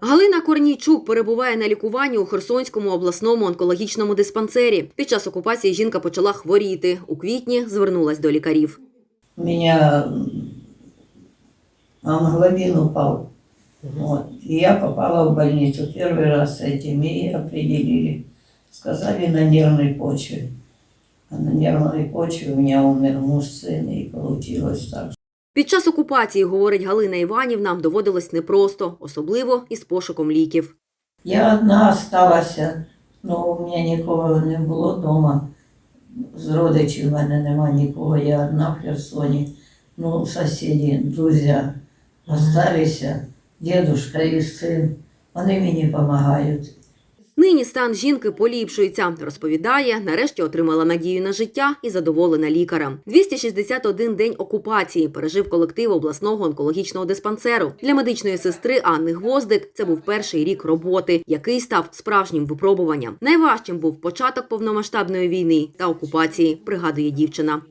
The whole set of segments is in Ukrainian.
Галина Корнійчук перебуває на лікуванні у Херсонському обласному онкологічному диспансері. Під час окупації жінка почала хворіти. У квітні звернулась до лікарів. У меня м, гемоглобин упал. Вот. И я попала в больницу первый раз с этим, и определили. Сказали на нервной почве. А на нервной почве у меня умер муж, сын, и получилось так. Під час окупації, говорить Галина Іванівна, доводилось непросто, особливо із пошуком ліків. Я одна осталась, ну у мене нікого не було вдома. З родичів в мене нема нікого, я одна в Херсоні. Ну, сусіди, друзі осталися, дідушка і син. Вони мені допомагають. Нині стан жінки поліпшується. Розповідає, нарешті отримала надію на життя і задоволена лікарем. 261 день окупації пережив колектив обласного онкологічного диспансеру. Для медичної сестри Анни Гвоздик це був перший рік роботи, який став справжнім випробуванням. Найважчим був початок повномасштабної війни та окупації, пригадує дівчина.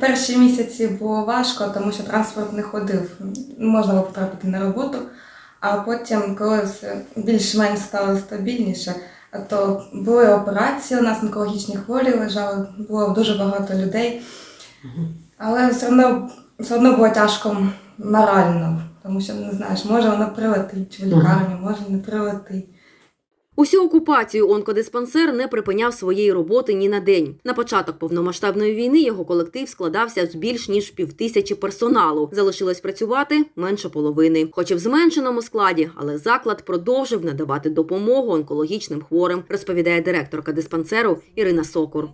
Перші місяці було важко, тому що транспорт не ходив. Можна було потрапити на роботу. А потім, коли все більш-менш стало стабільніше, то були операції, у нас онкологічні хворі лежали, було дуже багато людей. Але все одно, все одно було тяжко морально, тому що не знаєш, може воно прилетить в лікарню, може не прилетить. Усю окупацію онкодиспансер не припиняв своєї роботи ні на день. На початок повномасштабної війни його колектив складався з більш ніж півтисячі персоналу. Залишилось працювати менше половини, хоч і в зменшеному складі, але заклад продовжив надавати допомогу онкологічним хворим, розповідає директорка диспансеру Ірина Сокур.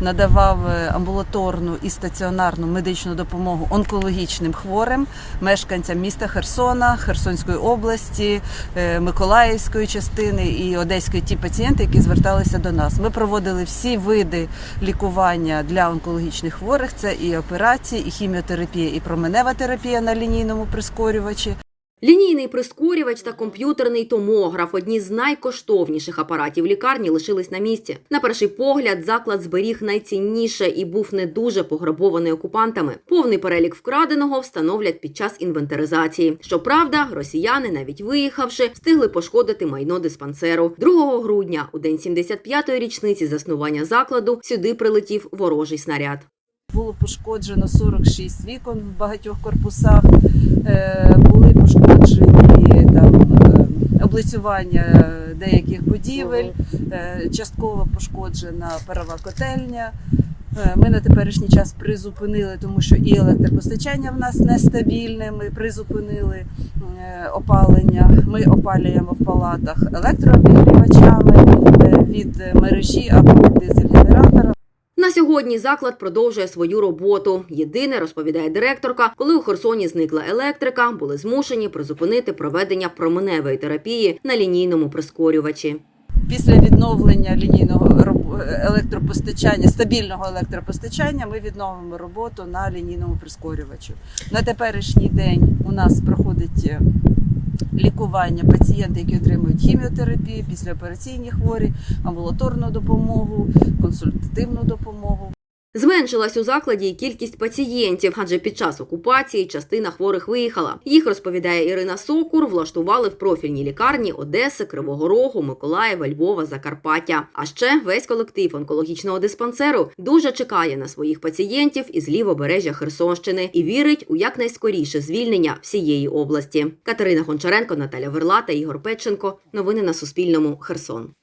Надавав е, амбулаторну і стаціонарну медичну допомогу онкологічним хворим мешканцям міста Херсона, Херсонської області, е, Миколаївської частини і Одеської ті пацієнти, які зверталися до нас. Ми проводили всі види лікування для онкологічних хворих. Це і операції, і хіміотерапія, і променева терапія на лінійному прискорювачі. Лінійний прискорювач та комп'ютерний томограф одні з найкоштовніших апаратів лікарні лишились на місці. На перший погляд, заклад зберіг найцінніше і був не дуже пограбований окупантами. Повний перелік вкраденого встановлять під час інвентаризації. Щоправда, росіяни, навіть виїхавши, встигли пошкодити майно диспансеру. 2 грудня, у день 75-ї річниці заснування закладу, сюди прилетів ворожий снаряд. Було пошкоджено 46 вікон в багатьох корпусах, е, були пошкоджені там е, облицювання деяких будівель, е, частково пошкоджена парова котельня. Ми на теперішній час призупинили, тому що і електропостачання в нас нестабільне. Ми призупинили опалення. Ми опалюємо в палатах електрообігрівачами від мережі або від дизель-генератора. Сьогодні заклад продовжує свою роботу. Єдине, розповідає директорка, коли у Херсоні зникла електрика, були змушені призупинити проведення променевої терапії на лінійному прискорювачі. Після відновлення лінійного електропостачання, стабільного електропостачання, ми відновимо роботу на лінійному прискорювачу. На теперішній день у нас проходить е, лікування пацієнти, які отримують хіміотерапію, післяопераційні хворі, амбулаторну допомогу, консультативну допомогу. Зменшилась у закладі і кількість пацієнтів, адже під час окупації частина хворих виїхала. Їх розповідає Ірина Сокур, влаштували в профільні лікарні Одеси, Кривого Рогу, Миколаєва, Львова, Закарпаття. А ще весь колектив онкологічного диспансеру дуже чекає на своїх пацієнтів із лівобережжя Херсонщини і вірить у якнайскоріше звільнення всієї області. Катерина Гончаренко, Наталя Верла та Ігор Петченко. Новини на Суспільному. Херсон.